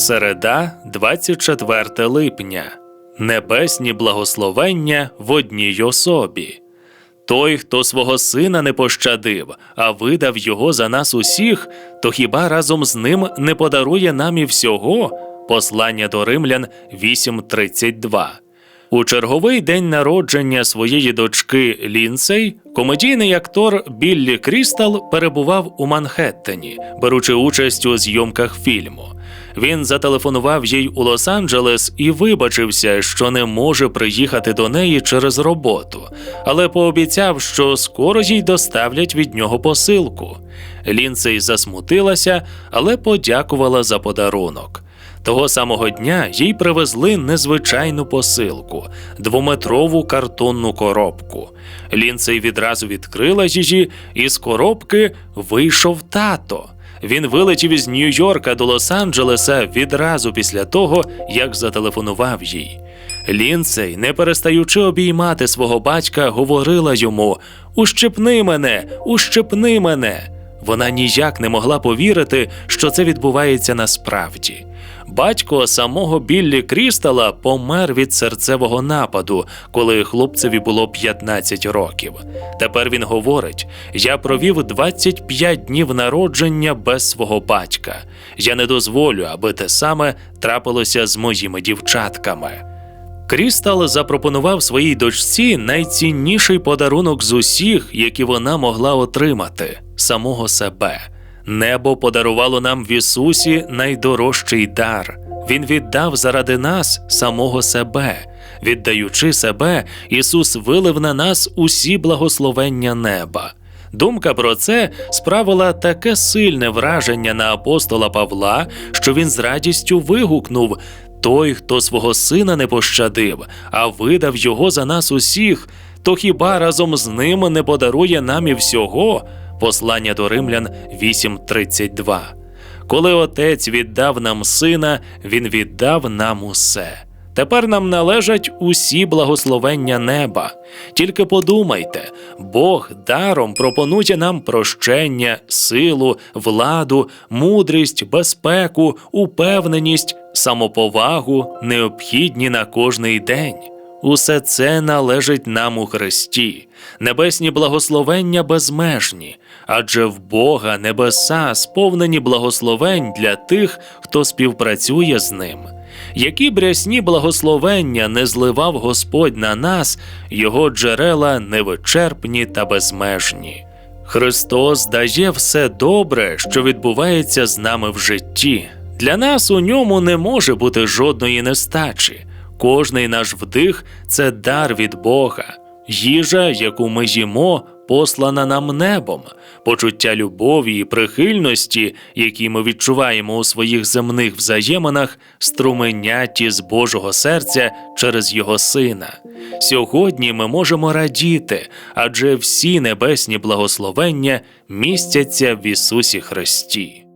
Середа, 24 липня. Небесні благословення в одній особі. Той, хто свого сина не пощадив, а видав його за нас усіх, то хіба разом з ним не подарує нам і всього? Послання до римлян 8.32. У черговий день народження своєї дочки Лінсей комедійний актор Біллі Крістал перебував у Манхеттені, беручи участь у зйомках фільму. Він зателефонував їй у Лос-Анджелес і вибачився, що не може приїхати до неї через роботу, але пообіцяв, що скоро їй доставлять від нього посилку. Лінсей засмутилася, але подякувала за подарунок. Того самого дня їй привезли незвичайну посилку двометрову картонну коробку. Лінцей відразу відкрила її, і з коробки вийшов тато. Він вилетів із Нью-Йорка до Лос-Анджелеса відразу після того, як зателефонував їй. Лінцей, не перестаючи обіймати свого батька, говорила йому: Ущипни мене, ущипни мене. Вона ніяк не могла повірити, що це відбувається насправді. Батько самого Біллі Крістала помер від серцевого нападу, коли хлопцеві було 15 років. Тепер він говорить: я провів 25 днів народження без свого батька. Я не дозволю, аби те саме трапилося з моїми дівчатками. Крістал запропонував своїй дочці найцінніший подарунок з усіх, які вона могла отримати самого себе. Небо подарувало нам в Ісусі найдорожчий дар. Він віддав заради нас самого себе. Віддаючи себе, Ісус вилив на нас усі благословення неба. Думка про це справила таке сильне враження на апостола Павла, що він з радістю вигукнув: Той, хто свого сина не пощадив, а видав його за нас усіх, то хіба разом з ним не подарує нам і всього? Послання до римлян 8.32. Коли отець віддав нам сина, він віддав нам усе. Тепер нам належать усі благословення неба. Тільки подумайте, Бог даром пропонує нам прощення, силу, владу, мудрість, безпеку, упевненість, самоповагу, необхідні на кожний день. Усе це належить нам у Христі, небесні благословення безмежні, адже в Бога небеса сповнені благословень для тих, хто співпрацює з ним. Які брясні благословення не зливав Господь на нас, його джерела невичерпні та безмежні. Христос дає все добре, що відбувається з нами в житті. Для нас у ньому не може бути жодної нестачі. Кожний наш вдих це дар від Бога, їжа, яку ми їмо, послана нам небом, почуття любові і прихильності, які ми відчуваємо у своїх земних взаєминах, струменяті з Божого серця через Його Сина. Сьогодні ми можемо радіти, адже всі небесні благословення містяться в Ісусі Христі.